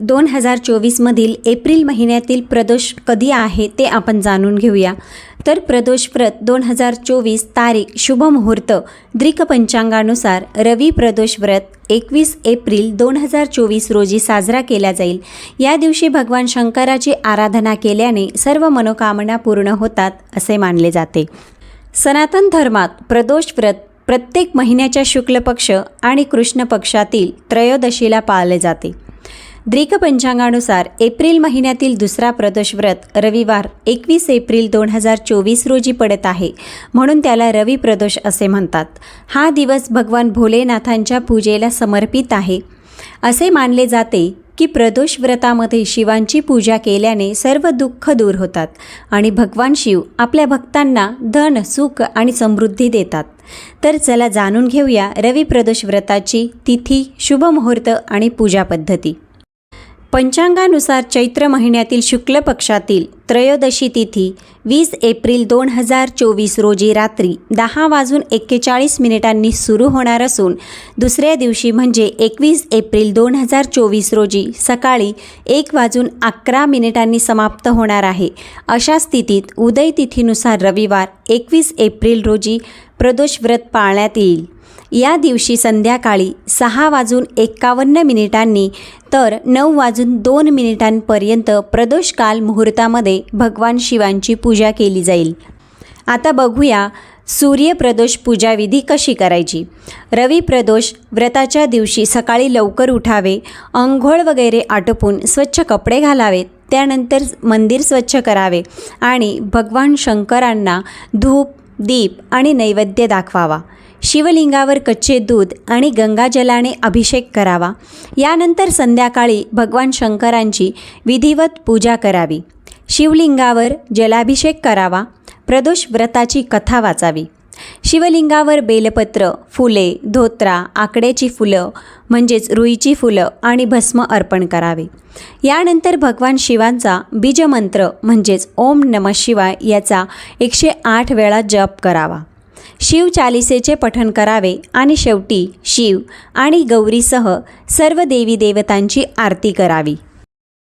दोन हजार चोवीसमधील एप्रिल महिन्यातील प्रदोष कधी आहे ते आपण जाणून घेऊया. तर प्रदोष व्रत दोन हजार चोवीस तारीख शुभ मुहूर्त द्रिक पंचांगानुसार रवी प्रदोष व्रत एकवीस एप्रिल दोन हजार चोवीस रोजी साजरा केला जाईल. या दिवशी भगवान शंकराची आराधना केल्याने सर्व मनोकामना पूर्ण होतात असे मानले जाते. सनातन धर्मात प्रदोष व्रत प्रत्येक महिन्याच्या शुक्ल पक्ष आणि कृष्ण पक्षातील त्रयोदशीला पाळले जाते. द्रिक पंचांगानुसार एप्रिल महिन्यातील दुसरा प्रदोष व्रत रविवार एकवीस एप्रिल दोन हजार चोवीस रोजी पडत आहे. म्हणून त्याला रवी प्रदोष असे म्हणतात. हा दिवस भगवान भोलेनाथांच्या पूजेला समर्पित आहे. असे मानले जाते की प्रदोष व्रतामध्ये शिवांची पूजा केल्याने सर्व दुःख दूर होतात आणि भगवान शिव आपल्या भक्तांना धन सुख आणि समृद्धी देतात. तर चला जाणून घेऊया रवी प्रदोष व्रताची तिथी शुभ मुहूर्त आणि पूजा पद्धती. पंचांगानुसार चैत्र महिन्यातील शुक्ल पक्षातील त्रयोदशी तिथी वीस एप्रिल दोन हजार चोवीस रोजी रात्री दहा वाजून एक्केचाळीस मिनिटांनी सुरू होणार असून दुसऱ्या दिवशी म्हणजे एकवीस एप्रिल दोन हजार चोवीस रोजी सकाळी एक वाजून अकरा मिनिटांनी समाप्त होणार आहे. अशा स्थितीत उदय तिथीनुसार रविवार एकवीस एप्रिल रोजी प्रदोष व्रत पाळण्यात येईल. या दिवशी संध्याकाळी सहा वाजून एक्कावन्न मिनिटांनी तर नऊ वाजून दोन मिनिटांपर्यंत प्रदोषकाल मुहूर्तामध्ये भगवान शिवांची पूजा केली जाईल. आता बघूया सूर्यप्रदोष पूजाविधी कशी करायची. रवी प्रदोष व्रताच्या दिवशी सकाळी लवकर उठावे अंघोळ वगैरे आटोपून स्वच्छ कपडे घालावेत त्यानंतर मंदिर स्वच्छ करावे आणि भगवान शंकरांना धूप दीप आणि नैवेद्य दाखवावा. शिवलिंगावर कच्चे दूध आणि गंगाजलाने अभिषेक करावा. यानंतर संध्याकाळी भगवान शंकरांची विधिवत पूजा करावी. शिवलिंगावर जलाभिषेक करावा. प्रदोष व्रताची कथा वाचावी. शिवलिंगावर बेलपत्र फुले धोत्रा आकड्याची फुलं म्हणजेच रुईची फुलं आणि भस्म अर्पण करावे. यानंतर भगवान शिवांचा बीजमंत्र म्हणजेच ओम नम शिवाय याचा एकशे आठ वेळा जप करावा. शिव चालिसेचे पठण करावे आणि शेवटी शिव आणि गौरीसह सर्व देवी देवतांची आरती करावी.